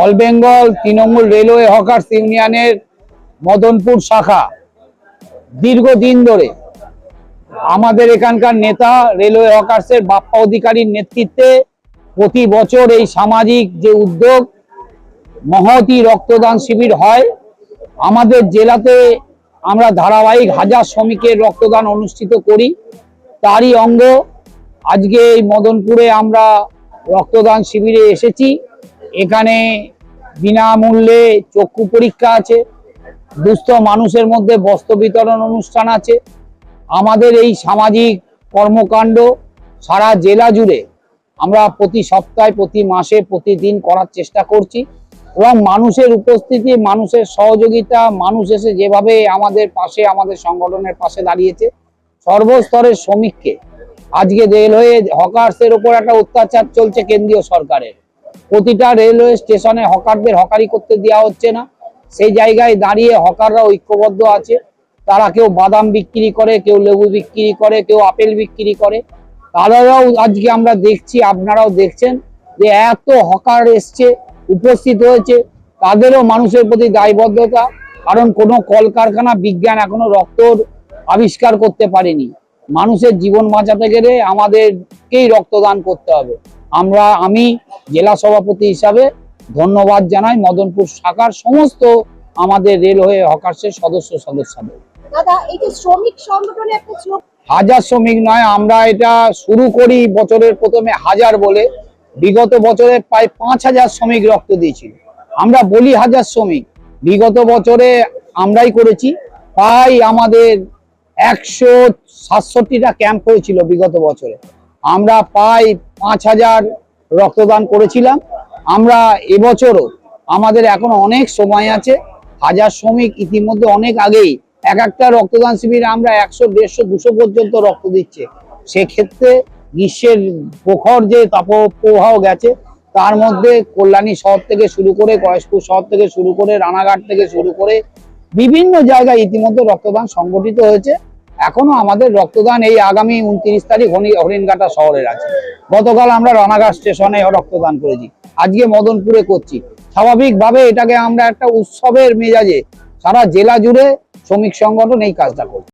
All Bengal Trinamool railway hawkers ইউনিয়নের মদনপুর শাখা। দীর্ঘদিন ধরে আমাদের এখানকার নেতা, রেলওয়ে হকার্সের বাপ্পা অধিকারীর নেতৃত্বে প্রতি বছর এই সামাজিক যে উদ্যোগ, মহতি রক্তদান শিবির হয়। আমাদের জেলাতে আমরা ধারাবাহিক হাজার শ্রমিকের রক্তদান অনুষ্ঠিত করি। তারই অঙ্গ আজকে এই মদনপুরে আমরা রক্তদান শিবিরে এসেছি। এখানে বিনামূল্যে চক্ষু পরীক্ষা আছে, দুস্থ মানুষের মধ্যে বস্ত্র বিতরণ অনুষ্ঠান আছে। আমাদের এই সামাজিক কর্মকাণ্ড সারা জেলা জুড়ে আমরা প্রতি সপ্তাহে, প্রতি মাসে, প্রতিদিন করার চেষ্টা করছি এবং মানুষের উপস্থিতি, মানুষের সহযোগিতা, মানুষ এসে যেভাবে আমাদের পাশে, আমাদের সংগঠনের পাশে দাঁড়িয়েছে, সর্বস্তরের শ্রমিককে আজকে রেলওয়ে হকার্সের ওপর একটা অত্যাচার চলছে কেন্দ্রীয় সরকারের। প্রতিটা রেলওয়ে স্টেশনে হকারদের হকারি করতে দেওয়া হচ্ছে না। সেই জায়গায় দাঁড়িয়ে হকাররা ঐক্যবদ্ধ আছে। তারা কেউ বাদাম বিক্রি করে, কেউ লেবু বিক্রি করে, কেউ আপেল বিক্রি করে। তারাও আজকে আমরা দেখছি, আপনারাও দেখছেন যে এত হকার এসছে, উপস্থিত হয়েছে। তাদেরও মানুষের প্রতি দায়বদ্ধতা। কারণ কোনো কলকারখানা বিজ্ঞান এখনও রক্তর আবিষ্কার করতে পারেনি। মানুষের জীবন বাঁচাতে গেলে আমাদেরকেই রক্তদান করতে হবে। আমরা আমি জেলা সভাপতি হিসাবে ধন্যবাদ জানাই মদনপুর শাখার সমস্ত আমাদের রেলওয়ে হকার্সের সদস্য সদস্যদের। হাজার শ্রমিক নয় আমরা এটা শুরু করি বছরের প্রথমে হাজার বলে। বিগত বছরে প্রায় পাঁচ হাজার শ্রমিক রক্ত দিয়েছিল। আমরা বলি হাজার শ্রমিক। বিগত বছরে আমরাই করেছি। প্রায় আমাদের একশো সাতষট্টিটা ক্যাম্প হয়েছিল বিগত বছরে। আমরা প্রায় পাঁচ হাজার রক্তদান করেছিলাম। আমরা এবছরও আমাদের এখন অনেক সময় আছে। হাজার শ্রমিক ইতিমধ্যে অনেক আগেই এক একটা রক্তদান শিবিরে আমরা একশো, দেড়শো, দুশো পর্যন্ত রক্ত দিচ্ছে। সেক্ষেত্রে গ্রীষ্মের প্রখর যে তাপপ্রবাহ গেছে, তার মধ্যে কল্যাণী শহর থেকে শুরু করে গয়েশপুর শহর থেকে শুরু করে রানাঘাট থেকে শুরু করে বিভিন্ন জায়গায় ইতিমধ্যে রক্তদান সংগঠিত হয়েছে। এখনও আমাদের রক্তদান এই আগামী উনত্রিশ তারিখ হরি- হরিণঘাটা শহরের আছে। গতকাল আমরা রানাঘাট স্টেশনে রক্তদান করেছি। আজকে মদনপুরে করছি। স্বাভাবিকভাবে এটাকে আমরা একটা উৎসবের মেজাজে সারা জেলা জুড়ে শ্রমিক সংগঠন এই কাজটা করছে।